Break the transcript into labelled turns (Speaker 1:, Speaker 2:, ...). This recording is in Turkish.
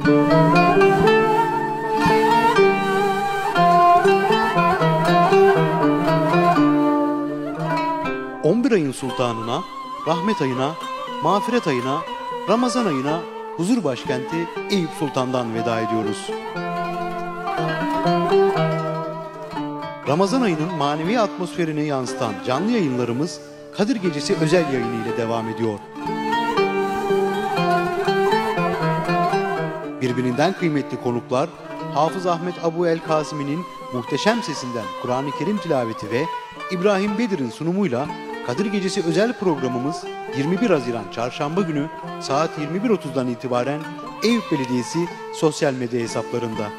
Speaker 1: 11 ayın sultanına, rahmet ayına, mağfiret ayına, Ramazan ayına huzur başkenti Eyüp Sultan'dan veda ediyoruz. Ramazan ayının manevi atmosferini yansıtan canlı yayınlarımız Kadir Gecesi özel yayını ile devam ediyor. Birbirinden kıymetli konuklar Hafız Ahmet Abu El Kasimi'nin muhteşem sesinden Kur'an-ı Kerim tilaveti ve İbrahim Bedir'in sunumuyla Kadir Gecesi özel programımız 21 Haziran Çarşamba günü saat 21.30'dan itibaren Eyüp Belediyesi sosyal medya hesaplarında.